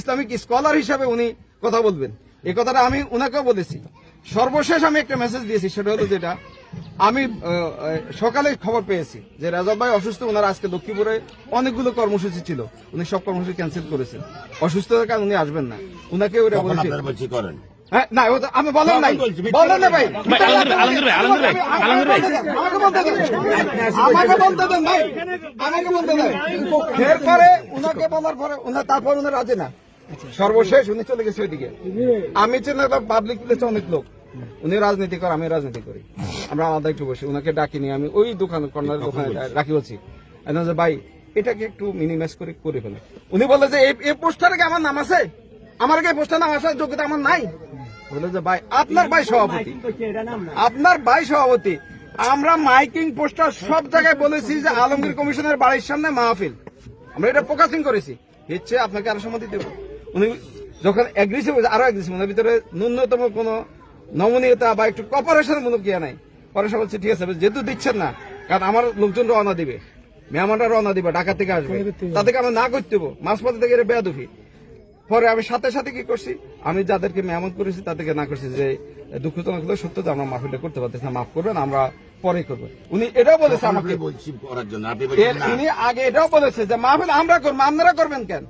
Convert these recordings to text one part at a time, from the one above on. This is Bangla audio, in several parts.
ইসলামিক স্কলার হিসাবে উনি কথা বলবেন। এই কথাটা আমি উনাকেও বলেছি। সর্বশেষ আমি একটা মেসেজ দিয়েছি সেটা হলো যেটা আমি সকালে খবর পেয়েছি যে রাজব ভাই অসুস্থ ওনার আজকে লক্ষ্মীপুরে অনেকগুলো কর্মসূচি ছিল। উনি সব কর্মসূচি ক্যান্সেল করেছেন। অসুস্থতার কারণ উনি আসবেন না। উনাকে ওটা বলেছি হ্যাঁ, না আমি বলেন নাই। বলেন না ভাই। ভাই, আলমগীর ভাই, আলমগীর ভাই, আলমগীর ভাই। আমাকে বলতে দেন। আমাকে বলতে দেন ভাই আমাকে বলতে দেন। এরপরে উনাকে বলার পরে উনার তারপর উনি রাজে না। সর্বশেষ উনি চলে গেছে ওইদিকে। আমি চিন্তা পাবলিক প্লেসে অনেক লোক। উনি রাজনীতি করে আমি রাজনীতি করি। আমরা আলাদা একটু বসে উনাকে ডাকিনি আমি ওই দোকান কর্নার দোকানে রাখি বলছি। যে, ভাই এটাকে একটু মিনিমাইজ করে করে ফেলে। উনি বলে যে এই- এই পোস্টারে কি আমার নাম আছে? আমার কি পোস্টার নাম আসার যোগ্যতা আমার নাই? বলে যে ভাই আপনার ভাই সভাপতি। আপনার ভাই সভাপতি। আমরা মাইকিং পোস্টার সব জায়গায় বলেছি যে আলমগীর কমিশনের বাড়ির সামনে মাহফিল। আমরা এটা ফোকাসিং করেছি। আপনাকে আরও সম্মতি দেব। উনি যখন অ্যাগ্রেসিভ আরও অ্যাগ্রেসিভ ওনার ভিতরে ন্যূনতম কোনো নমনীয়তা বা একটু কপারেশন মূলক ইয়ে নাই। পরে সব বলছে ঠিক আছে যেহেতু দিচ্ছেন না কারণ আমার লোকজন রওনা দিবে। মেহমানরা রওনা দিবে ঢাকা থেকে আসবে। তাদেরকে আমরা না করতে মাঝপথে থেকে এটা বেয়াদুফি। পরে আমি সাথে সাথে কি করছি? আমি যাদেরকে মেহমান করেছি তাদেরকে না করছি যে দুঃখজনক হলো সত্য যে আমরা মাহফিলটা করতে পারতেছি না মাফ করবেন আমরা পরে করব। উনি এটাও বলেছে আমাকে। উনি আগে এটাও বলেছে যে মাহফিল আমরা করব আপনারা করবেন কেন?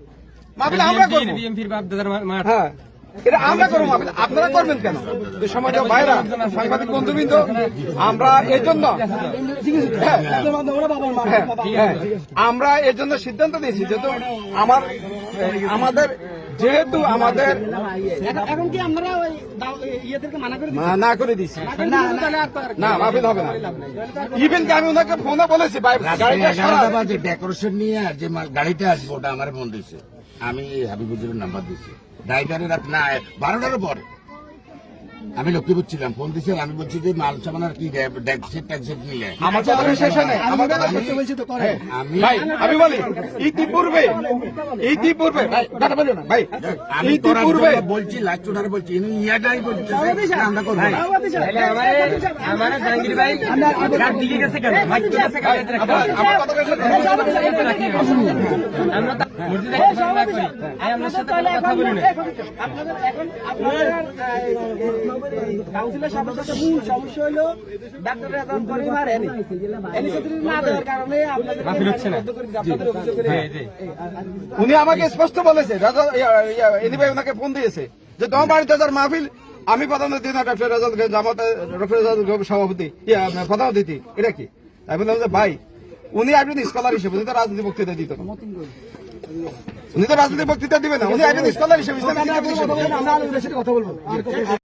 মাহফিল আমরা করব। হ্যাঁ এটা আমরা করব মাহফিল আপনারা করবেন কেন? এই সময় সাংবাদিক বন্ধুবৃন্দ আমরা এই জন্য হ্যাঁ, হ্যাঁ, হ্যাঁ, আমরা এর জন্য সিদ্ধান্ত নিয়েছি যেহেতু আমার আমাদের যেহেতু আমাদের এখন কি আমরা ওই ইয়েদেরকে মানা করে না করে দিছি না মাহফিল হবে না। ইভেন কি আমি ওনাকে ফোনে বলেছি ভাই গাড়িটা। ডেকোরেশন নিয়ে যে গাড়িটা আসবে আসব ওটা আমার ফোন দিছে। আমি হাবিবুজুরের নাম্বার দিছি। ড্রাইভারের রাত না বারোটার পরে। আমি লক্ষ্মীপুর ছিলাম ফোন দিছে আমি বলছি যে মাল সামান আর কি নিলে হয় আমি ভাই আমি বলি ইতিপূর্বে ইতিপূর্বে ভাই ভাই ইতিপূর্বে বলছি লাস্ট ওটারে বলছি ইনি ইয়াটাই বলছে আমরা করব না। আমার জাহাঙ্গীর ভাই দিকে গেছে কেন মাইক তো গেছে কেন এটা রাখো। আমার- কাউন্সিলের সদস্যদের মূল সমস্যা হলো না দেওয়ার কারণে। উনি আমাকে স্পষ্ট বলেছে রাজা এনি ভাই ওনাকে ফোন দিয়েছে যে তোমার বাড়িতে যার মাহফিল আমি প্রধান অতিথি না ডক্টর রাজাদ জামাত ডক্টর রাজাদ সভাপতি প্রধান অতিথি এটা কি? তাই বললাম যে ভাই উনি একজন স্কলার হিসেবে রাজনীতি বক্তৃতা দিত না। উনি তো রাজনীতির বক্তৃতা দিবে না উনি একজন স্কলার হিসেবে কথা বলব